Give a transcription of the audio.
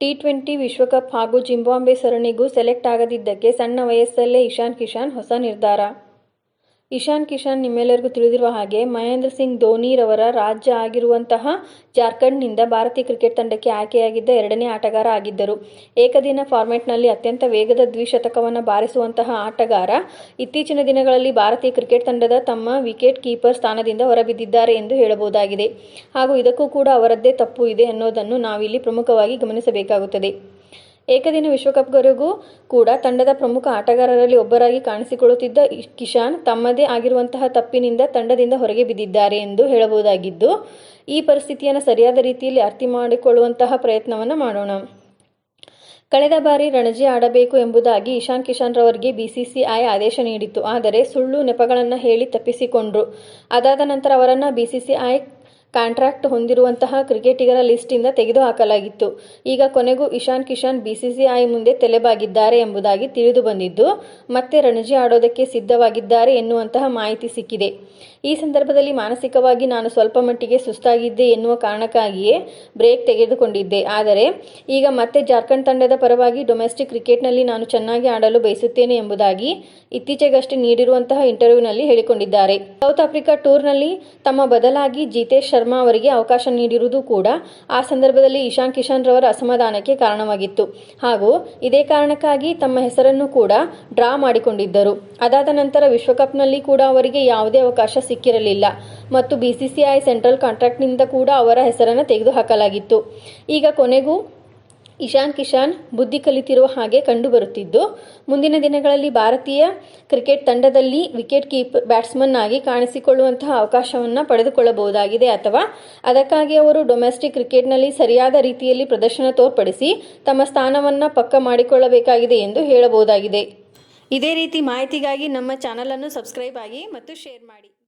T twenty ವಿಶ್ವಕಪ್ ಹಾಗೂ Zimbabwe ಸರಣಿಗೂ select ಆಗದಿದ್ದಕ್ಕೆ ಸಣ್ಣ ವಯಸ್ಸಲ್ಲೇ ಇಶಾನ್ ಕಿಶಾನ್ ಹೊಸ ನಿರ್ಧಾರ. ಇಶಾನ್ ಕಿಶನ್ ನಿಮ್ಮೆಲ್ಲರಿಗೂ ತಿಳಿದಿರುವ ಹಾಗೆ ಮಹೇಂದ್ರ ಸಿಂಗ್ ಧೋನಿರವರ ರಾಜ್ಯ ಆಗಿರುವಂತಹ ಜಾರ್ಖಂಡ್ನಿಂದ ಭಾರತೀಯ ಕ್ರಿಕೆಟ್ ತಂಡಕ್ಕೆ ಆಯ್ಕೆಯಾಗಿದ್ದ ಎರಡನೇ ಆಟಗಾರ ಆಗಿದ್ದರು. ಏಕದಿನ ಫಾರ್ಮೆಟ್ನಲ್ಲಿ ಅತ್ಯಂತ ವೇಗದ ದ್ವಿಶತಕವನ್ನು ಬಾರಿಸುವಂತಹ ಆಟಗಾರ, ಇತ್ತೀಚಿನ ದಿನಗಳಲ್ಲಿ ಭಾರತೀಯ ಕ್ರಿಕೆಟ್ ತಂಡದ ತಮ್ಮ ವಿಕೆಟ್ ಕೀಪರ್ ಸ್ಥಾನದಿಂದ ಹೊರಬಿದ್ದಿದ್ದಾರೆ ಎಂದು ಹೇಳಬಹುದಾಗಿದೆ. ಹಾಗೂ ಇದಕ್ಕೂ ಕೂಡ ಅವರದ್ದೇ ತಪ್ಪು ಇದೆ ಅನ್ನೋದನ್ನು ನಾವಿಲ್ಲಿ ಪ್ರಮುಖವಾಗಿ ಗಮನಿಸಬೇಕಾಗುತ್ತದೆ. ಏಕದಿನ ವಿಶ್ವಕಪ್ವರೆಗೂ ಕೂಡ ತಂಡದ ಪ್ರಮುಖ ಆಟಗಾರರಲ್ಲಿ ಒಬ್ಬರಾಗಿ ಕಾಣಿಸಿಕೊಳ್ಳುತ್ತಿದ್ದ ಕಿಶಾನ್ ತಮ್ಮದೇ ಆಗಿರುವಂತಹ ತಪ್ಪಿನಿಂದ ತಂಡದಿಂದ ಹೊರಗೆ ಬಿದ್ದಿದ್ದಾರೆ ಎಂದು ಹೇಳಬಹುದಾಗಿದ್ದು, ಈ ಪರಿಸ್ಥಿತಿಯನ್ನು ಸರಿಯಾದ ರೀತಿಯಲ್ಲಿ ಅರ್ಥ ಮಾಡಿಕೊಳ್ಳುವಂತಹ ಪ್ರಯತ್ನವನ್ನು ಮಾಡೋಣ. ಕಳೆದ ಬಾರಿ ರಣಜಿ ಆಡಬೇಕು ಎಂಬುದಾಗಿ ಇಶಾನ್ ಕಿಶಾನ್ ರವರಿಗೆ ಬಿಸಿಸಿಐ ಆದೇಶ ನೀಡಿತ್ತು. ಆದರೆ ಸುಳ್ಳು ನೆಪಗಳನ್ನು ಹೇಳಿ ತಪ್ಪಿಸಿಕೊಂಡ್ರು. ಅದಾದ ನಂತರ ಅವರನ್ನು ಬಿಸಿಸಿಐ ಕಾಂಟ್ರಾಕ್ಟ್ ಹೊಂದಿರುವಂತಹ ಕ್ರಿಕೆಟಿಗರ ಲಿಸ್ಟಿಂದ ತೆಗೆದುಹಾಕಲಾಗಿತ್ತು. ಈಗ ಕೊನೆಗೂ ಇಶಾನ್ ಕಿಶನ್ ಬಿಸಿಸಿಐ ಮುಂದೆ ತಲೆಬಾಗಿದ್ದಾರೆ ಎಂಬುದಾಗಿ ತಿಳಿದು ಬಂದಿದ್ದು, ಮತ್ತೆ ರಣಜಿ ಆಡೋದಕ್ಕೆ ಸಿದ್ಧವಾಗಿದ್ದಾರೆ ಎನ್ನುವಂತಹ ಮಾಹಿತಿ ಸಿಕ್ಕಿದೆ. ಈ ಸಂದರ್ಭದಲ್ಲಿ ಮಾನಸಿಕವಾಗಿ ನಾನು ಸ್ವಲ್ಪ ಮಟ್ಟಿಗೆ ಸುಸ್ತಾಗಿದ್ದೆ ಎನ್ನುವ ಕಾರಣಕ್ಕಾಗಿಯೇ ಬ್ರೇಕ್ ತೆಗೆದುಕೊಂಡಿದ್ದೆ. ಆದರೆ, ಈಗ ಮತ್ತೆ ಜಾರ್ಖಂಡ್ ತಂಡದ ಪರವಾಗಿ ಡೊಮೆಸ್ಟಿಕ್ ಕ್ರಿಕೆಟ್ನಲ್ಲಿ ನಾನು ಚೆನ್ನಾಗಿ ಆಡಲು ಬಯಸುತ್ತೇನೆ ಎಂಬುದಾಗಿ ಇತ್ತೀಚೆಗಷ್ಟೇ ನೀಡಿರುವಂತಹ ಇಂಟರ್ವ್ಯೂನಲ್ಲಿ ಹೇಳಿಕೊಂಡಿದ್ದಾರೆ. ಸೌತ್ ಆಫ್ರಿಕಾ ಟೂರ್ನಲ್ಲಿ ತಮ್ಮ ಬದಲಾಗಿ ಜಿತೇಶ್ ಶರ್ಮಾ ಅವರಿಗೆ ಅವಕಾಶ ನೀಡಿರುವುದು ಕೂಡ ಆ ಸಂದರ್ಭದಲ್ಲಿ ಇಶಾನ್ ಕಿಶನ್ ರವರ ಅಸಮಾಧಾನಕ್ಕೆ ಕಾರಣವಾಗಿತ್ತು. ಹಾಗೂ ಇದೇ ಕಾರಣಕ್ಕಾಗಿ ತಮ್ಮ ಹೆಸರನ್ನು ಕೂಡ ಡ್ರಾ ಮಾಡಿಕೊಂಡಿದ್ದರು. ಅದಾದ ನಂತರ ವಿಶ್ವಕಪ್ನಲ್ಲಿ ಕೂಡ ಅವರಿಗೆ ಯಾವುದೇ ಅವಕಾಶ ಸಿಕ್ಕಿರಲಿಲ್ಲ. ಮತ್ತು ಬಿಸಿಸಿಐ ಸೆಂಟ್ರಲ್ ಕಾಂಟ್ರಾಕ್ಟ್ನಿಂದ ಕೂಡ ಅವರ ಹೆಸರನ್ನು ತೆಗೆದುಹಾಕಲಾಗಿತ್ತು. ಈಗ ಕೊನೆಗೂ ಇಶಾನ್ ಕಿಶಾನ್ ಬುದ್ಧಿ ಕಲಿತಿರುವ ಹಾಗೆ ಕಂಡುಬರುತ್ತಿದ್ದು, ಮುಂದಿನ ದಿನಗಳಲ್ಲಿ ಭಾರತೀಯ ಕ್ರಿಕೆಟ್ ತಂಡದಲ್ಲಿ ವಿಕೆಟ್ ಕೀಪ್ ಬ್ಯಾಟ್ಸ್ಮನ್ ಆಗಿ ಕಾಣಿಸಿಕೊಳ್ಳುವಂತಹ ಅವಕಾಶವನ್ನು ಪಡೆದುಕೊಳ್ಳಬಹುದಾಗಿದೆ. ಅಥವಾ ಅದಕ್ಕಾಗಿ ಅವರು ಡೊಮೆಸ್ಟಿಕ್ ಕ್ರಿಕೆಟ್ನಲ್ಲಿ ಸರಿಯಾದ ರೀತಿಯಲ್ಲಿ ಪ್ರದರ್ಶನ ತೋರ್ಪಡಿಸಿ ತಮ್ಮ ಸ್ಥಾನವನ್ನು ಪಕ್ಕ ಮಾಡಿಕೊಳ್ಳಬೇಕಾಗಿದೆ ಎಂದು ಹೇಳಬಹುದಾಗಿದೆ. ಇದೇ ರೀತಿ ಮಾಹಿತಿಗಾಗಿ ನಮ್ಮ ಚಾನಲನ್ನು ಸಬ್ಸ್ಕ್ರೈಬ್ ಆಗಿ ಮತ್ತು ಶೇರ್ ಮಾಡಿ.